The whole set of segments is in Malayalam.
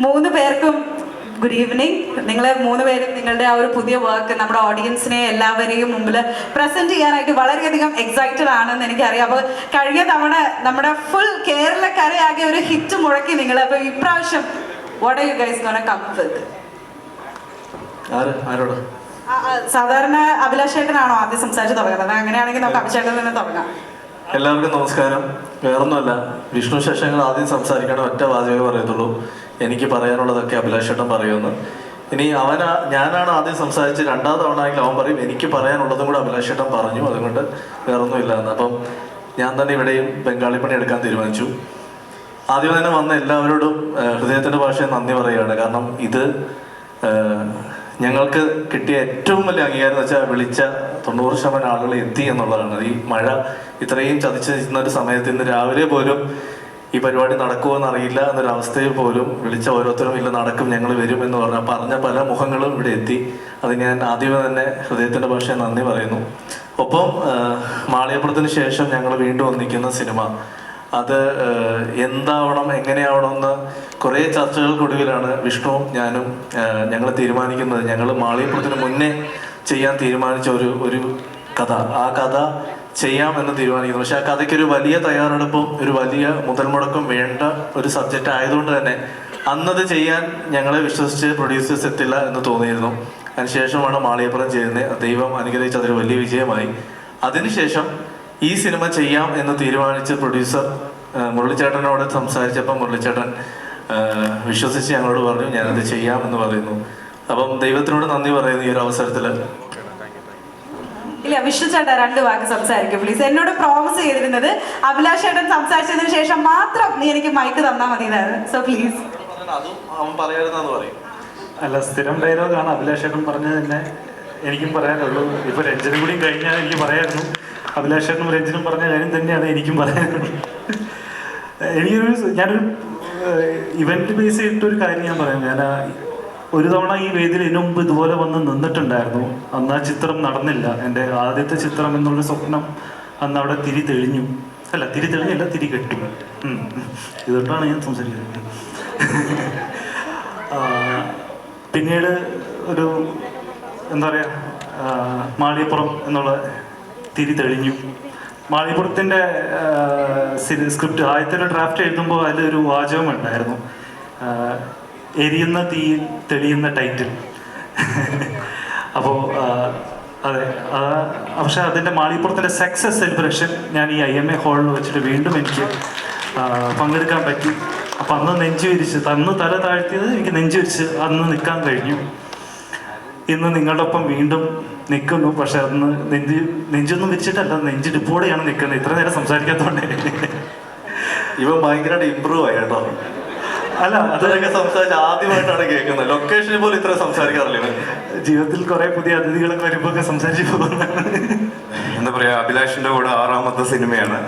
മൂന്ന് പേർക്കും ഗുഡ് ഈവനിങ് നിങ്ങൾ മൂന്ന് പേരും നിങ്ങളുടെ ആ ഒരു പുതിയ വർക്ക് നമ്മുടെ ഓഡിയൻസിനെ എല്ലാവരെയും മുമ്പിൽ പ്രസന്റ് ചെയ്യാനായിട്ട് വളരെയധികം എക്സൈറ്റഡ് ആണെന്ന് എനിക്കറിയാം. അപ്പോൾ കഴിഞ്ഞ തവണ നമ്മുടെ ഫുൾ കേരളക്കരയാകെ ഒരു ഹിറ്റ് മുഴക്കി നിങ്ങൾ അപ്പോൾ ഇപ്രാവശ്യം what are you guys gonna come with ആര്? ആരോട്? സാധാരണ അഭിലാഷേട്ടനാണോ ആദ്യം സംസാരിച്ചു തുടങ്ങുന്നത്? അങ്ങനെയാണെങ്കിൽ നമുക്ക് അഭിഷേകത്തിൽ തന്നെ തുടങ്ങാം. എല്ലാവർക്കും നമസ്കാരം. വേറൊന്നുമല്ല. വിഷ്ണു ശേഷങ്ങൾ ആദ്യം സംസാരിക്കണം ഒറ്റ വാചകമേ പറയത്തുള്ളൂ. എനിക്ക് പറയാനുള്ളതൊക്കെ അഭിലാഷേട്ടൻ പറയുമെന്ന് ഇനി അവനാ ഞാനാണ് ആദ്യം സംസാരിച്ച് രണ്ടാം തവണ ആണെങ്കിൽ അവൻ പറയും എനിക്ക് പറയാനുള്ളതും കൂടെ അഭിലാഷേട്ടൻ പറഞ്ഞു. അതുകൊണ്ട് വേറൊന്നുമില്ല എന്ന്. അപ്പം ഞാൻ തന്നെ ഇവിടെയും ബംഗാളി പണി എടുക്കാൻ തീരുമാനിച്ചു. ആദ്യം തന്നെ വന്ന എല്ലാവരോടും ഹൃദയത്തിന്റെ ഭാഷയിൽ നന്ദി പറയുകയാണ്. കാരണം ഇത് ഞങ്ങൾക്ക് കിട്ടിയ ഏറ്റവും വലിയ അംഗീകാരം എന്ന് വെച്ചാൽ വിളിച്ച തൊണ്ണൂറ് ശതമാനം ആളുകൾ എത്തി എന്നുള്ളതാണ്. ഈ മഴ ഇത്രയും ചതിച്ച് നിൽക്കുന്ന ഒരു സമയത്ത് ഇന്ന് രാവിലെ പോലും ഈ പരിപാടി നടക്കുമെന്ന് എന്നറിയില്ല എന്നൊരു അവസ്ഥയിൽ പോലും വിളിച്ച ഓരോരുത്തരും ഇല്ല നടക്കും ഞങ്ങൾ വരും എന്ന് പറഞ്ഞ പറഞ്ഞ പല മുഖങ്ങളും ഇവിടെ എത്തി. അത് ഞാൻ ആദ്യമേ തന്നെ ഹൃദയത്തിന്റെ ഭാഷയിൽ നന്ദി പറയുന്നു. ഒപ്പം മാളിയപ്പുറത്തിന് ശേഷം ഞങ്ങൾ വീണ്ടും ഒന്നിക്കുന്ന സിനിമ. അത് എന്താവണം എങ്ങനെയാവണം എന്ന് കുറേ ചർച്ചകൾക്കൊടുവിലാണ് വിഷ്ണുവും ഞാനും ഞങ്ങൾ തീരുമാനിക്കുന്നത്. ഞങ്ങൾ മാളിയപ്പുറത്തിന് മുന്നേ ചെയ്യാൻ തീരുമാനിച്ച ഒരു ഒരു കഥ. ആ കഥ ചെയ്യാം എന്ന് തീരുമാനിക്കുന്നു. പക്ഷെ ആ കഥയ്ക്ക് ഒരു വലിയ തയ്യാറെടുപ്പും ഒരു വലിയ മുതൽ മുടക്കും വേണ്ട ഒരു സബ്ജക്റ്റ് ആയതുകൊണ്ട് തന്നെ അന്നത് ചെയ്യാൻ ഞങ്ങളെ വിശ്വസിച്ച് പ്രൊഡ്യൂസേഴ്സ് എത്തില്ല എന്ന് തോന്നിയിരുന്നു. അതിനുശേഷമാണ് മാളിയപ്പുറം ചെയ്യുന്നത് ദൈവം അനുഗ്രഹിച്ച് അതൊരു വലിയ വിജയമായി. അതിനുശേഷം ഈ സിനിമ ചെയ്യാം എന്ന് തീരുമാനിച്ച പ്രൊഡ്യൂസർ മുരളിച്ചേട്ടനോട് സംസാരിച്ചപ്പോൾ മുരളിച്ചേട്ടൻ വിശ്വസിച്ച് ഞങ്ങളോട് പറഞ്ഞു ഞാനത് ചെയ്യാം എന്ന് പറയുന്നു. അപ്പം ദൈവത്തിനോട് നന്ദി പറയുന്നു ഈ ഒരു അവസരത്തിൽ ഇല്ല വിഷ്ണു ചേട്ടാ രണ്ട് വാക്ക് സംസാരിക്കും പ്ലീസ് എന്നോട് പ്രോമിസ് ചെയ്തിരുന്നത് അഭിലാഷ് ചേട്ടൻ സംസാരിച്ചതിന് ശേഷം മാത്രം നീ എനിക്ക് മൈക്ക് തന്നാൽ മതി സോ പ്ലീസ് അല്ല സ്ഥിരം ഡയലോഗാണ് അഭിലാഷ് ചേട്ടൻ പറഞ്ഞത് തന്നെ. എനിക്കും പറയാനുള്ളൂ. ഇപ്പൊ രഞ്ജനും കൂടി കഴിഞ്ഞാൽ എനിക്ക് പറയായിരുന്നു. അഭിലാഷ് ചേട്ടനും രഞ്ജനും പറഞ്ഞ കാര്യം തന്നെയാണ് എനിക്കും പറയാനുള്ളത്. എനിക്കൊരു ഞാനൊരു ഇവന്റ് ബേസ് ചെയ്തിട്ടൊരു കാര്യം ഞാൻ പറയാം. ഞാൻ ഒരു തവണ ഈ വേദിയിൽ ഇതിനു മുമ്പ് ഇതുപോലെ വന്ന് നിന്നിട്ടുണ്ടായിരുന്നു. അന്ന് ആ ചിത്രം നടന്നില്ല. എന്റെ ആദ്യത്തെ ചിത്രം എന്നുള്ള സ്വപ്നം അന്ന് അവിടെ തിരി തെളിഞ്ഞു. അല്ല തിരി തെളിഞ്ഞല്ല തിരി കെട്ടു. ഇതൊട്ടാണ് ഞാൻ സംസാരിക്കുന്നത്. പിന്നീട് ഒരു എന്താ പറയുക മാളിയപ്പുറം എന്നുള്ള തിരി തെളിഞ്ഞു. മാളിയപ്പുറത്തിന്റെ സ്ക്രിപ്റ്റ് ആദ്യത്തെ ഡ്രാഫ്റ്റ് എഴുതുമ്പോൾ അതിലൊരു വാചകം ഉണ്ടായിരുന്നു. എരിയുന്ന തീയിൽ തെളിയുന്ന ടൈറ്റിൽ അപ്പോൾ അതെ പക്ഷെ അതിന്റെ മാളിപ്പുറത്തിന്റെ സക്സസ് സെലിബ്രേഷൻ ഞാൻ ഈ ഐ എം എ ഹാളിൽ വെച്ചിട്ട് വീണ്ടും എനിക്ക് പങ്കെടുക്കാൻ പറ്റി. അപ്പം അന്ന് നെഞ്ചു വിരിച്ച് അന്ന് തല താഴ്ത്തിയത് എനിക്ക് നെഞ്ചു വിരിച്ച് അന്ന് നിൽക്കാൻ കഴിഞ്ഞു. ഇന്ന് നിങ്ങളുടെ ഒപ്പം വീണ്ടും നിൽക്കുന്നു. പക്ഷെ അന്ന് നെഞ്ച് നെഞ്ചൊന്നും വിരിച്ചിട്ടല്ല നെഞ്ചിടിപ്പോടെയാണ് നിൽക്കുന്നത്. ഇത്ര നേരം സംസാരിക്കാത്തതുകൊണ്ട് ഇവൻ ഭയങ്കരമായിട്ട് ഇമ്പ്രൂവ് ആയി കേട്ടോ. അല്ല അതൊക്കെ സംസാരിച്ച ആദ്യമായിട്ടാണ് കേൾക്കുന്നത്. ലൊക്കേഷനിൽ പോലും ഇത്ര സംസാരിക്കാറില്ല? ജീവിതത്തിൽ കുറെ പുതിയ അതിഥികളൊക്കെ വരുമ്പോ ഒക്കെ സംസാരിച്ചു പോകുന്നതാണ്. എന്താ പറയാ അഭിലാഷിന്റെ കൂടെ ആറാമത്തെ സിനിമയാണ്.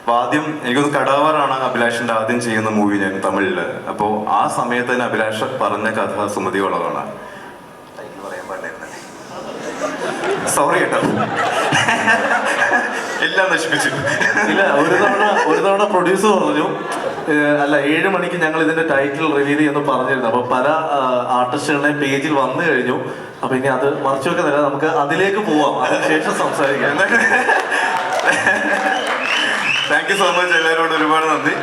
അപ്പൊ ആദ്യം എനിക്കൊന്ന് കടാവറാണ് അഭിലാഷിന്റെ ആദ്യം ചെയ്യുന്ന മൂവി ഞാൻ തമിഴിൽ. അപ്പോ ആ സമയത്ത് തന്നെ അഭിലാഷ് പറഞ്ഞ കഥ സുമതി വളവാണ് സോറി കേട്ടോ. എല്ലാം നശിപ്പിച്ചു. ഇല്ല ഒരു തവണ ഒരു തവണ പ്രൊഡ്യൂസർ പറഞ്ഞു അല്ല ഏഴ് മണിക്ക് ഞങ്ങൾ ഇതിന്റെ ടൈറ്റിൽ റിലീസ് ചെയ്യുന്നു പറഞ്ഞിരുന്നു. അപ്പൊ പല ആർട്ടിസ്റ്റുകളുടെ പേജിൽ വന്നു കഴിഞ്ഞു. അപ്പൊ ഇനി അത് മറച്ചു വെക്കുന്നില്ല നമുക്ക് അതിലേക്ക് പോവാം. അതിനുശേഷം സംസാരിക്കാം. താങ്ക് യു സോ മച്ച് എല്ലാവരോടും ഒരുപാട് നന്ദി.